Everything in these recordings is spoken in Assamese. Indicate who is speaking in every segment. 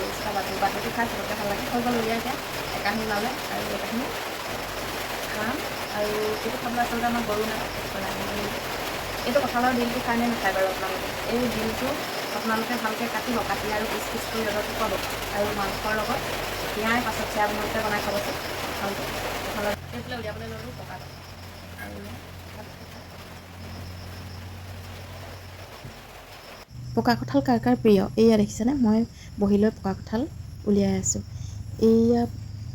Speaker 1: এক্সট্ৰা বাটু বাটুটো খাই চবকে ভাল লাগে হৈ গ'ল উলিয়াই এতিয়া একাহী ওলালে আৰু একাহী খাম আৰু এইটো খাবলৈ আচলতে আমাৰ গৰু নাই এইটো কঁঠালৰ ডিলটো খাই নে নাখায় বাৰু আপোনালোকে এই ডিলটো আপোনালোকে ভালকৈ কাটিব কাটি আৰু পিচ পিচ কৰি লগত খুৱাব আৰু মাংসৰ লগত তিয়াই পাছত চেয়া বনাওঁতে বনাই খাবচোন ভালকৈ কঁঠালৰ এইফালে উলিয়াবলৈ ল'লোঁ পকাটো আৰু
Speaker 2: পকা কঁঠাল কাৰ কাৰ প্ৰিয়? এইয়া দেখিছেনে? মই বহি লৈ পকা কঁঠাল উলিয়াই আছোঁ। এইয়া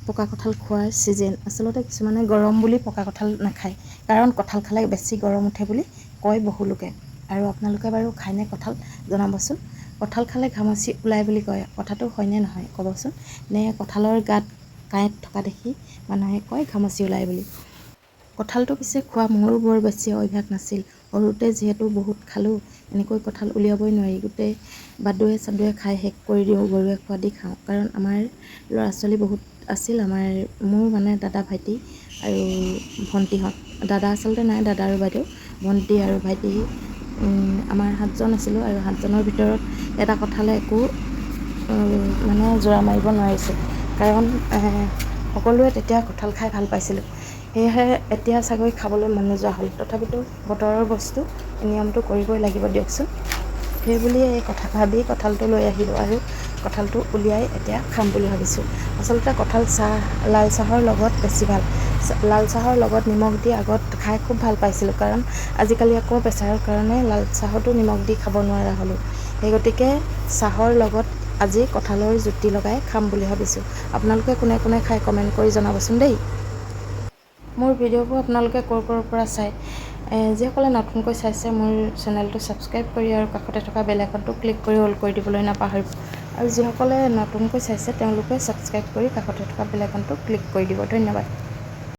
Speaker 2: পকা কঁঠাল খোৱাৰ ছিজন। আচলতে কিছুমানে গৰম বুলি পকা কঁঠাল নাখায়। কাৰণ কঁঠাল খালে বেছি গৰম উঠে বুলি কয় বহু লোকে। আৰু আপোনালোকে বাৰু খায়নে কঁঠাল? জনাবচোন। কঁঠাল খালে ঘামচি ওলায় বুলি কয়। কথাটো হয়নে নহয়? ক'বচোন। নে কঁঠালৰ গাত কাঁইট থকা দেখি মানুহে কয় ঘামচি ওলায় বুলি? কঁঠালটো পিছে খোৱা মোৰো বৰ বেছি অভ্যাস নাছিল। সৰুতে যিহেতু বহুত খালোঁ এনেকৈ কঁঠাল উলিয়াবই নোৱাৰি। গোটেই বাদুৱে চাদুৱে খাই শেষ কৰি দিওঁ গৰুৱে খোৱা দি খাওঁ। কাৰণ আমাৰ ল'ৰা ছোৱালী বহুত আছিল আমাৰ মোৰ মানে দাদা ভাইটি আৰু ভণ্টিহঁত। দাদা আচলতে নাই দাদা আৰু বাইদেউ। ভণ্টি আৰু ভাইটি আমাৰ সাতজন আছিলোঁ আৰু সাতজনৰ ভিতৰত এটা কঁঠালে একো মানে জোৰা মাৰিব নোৱাৰিছিল কাৰণ সকলোৱে তেতিয়া কঁঠাল খাই ভাল পাইছিলোঁ। সেয়েহে এতিয়া চাগৈ খাবলৈ মন নোযোৱা হ'ল। তথাপিতো বতৰৰ বস্তু নিয়মটো কৰিবই লাগিব দিয়কচোন। সেই বুলিয়ে এই কথা ভাবি কঁঠালটো লৈ আহিলোঁ আৰু কঁঠালটো উলিয়াই এতিয়া খাম বুলি ভাবিছোঁ। আচলতে কঁঠাল চাহ লাল চাহৰ লগত বেছি ভাল। লাল চাহৰ লগত নিমখ দি আগত খাই খুব ভাল পাইছিলোঁ কাৰণ আজিকালি আকৌ প্ৰেছাৰৰ কাৰণে লাল চাহতো নিমখ দি খাব নোৱাৰা হ'লোঁ। সেই গতিকে চাহৰ লগত আজি কঁঠালৰ জুতি লগাই খাম বুলি ভাবিছোঁ। আপোনালোকে কোনে কোনে খাই কমেণ্ট কৰি জনাবচোন দেই। মোৰ ভিডিঅ'বোৰ আপোনালোকে ক'ৰ ক'ৰ পৰা চায় যিসকলে নতুনকৈ চাইছে মোৰ চেনেলটো ছাবস্ক্ৰাইব কৰি আৰু কাষতে থকা বেল আইকনটো ক্লিক কৰি অল কৰি দিবলৈ নাপাহৰিব। আৰু যিসকলে নতুনকৈ চাইছে তেওঁলোকে ছাবস্ক্ৰাইব কৰি কাষতে থকা বেল আইকনটো ক্লিক কৰি দিব। ধন্যবাদ।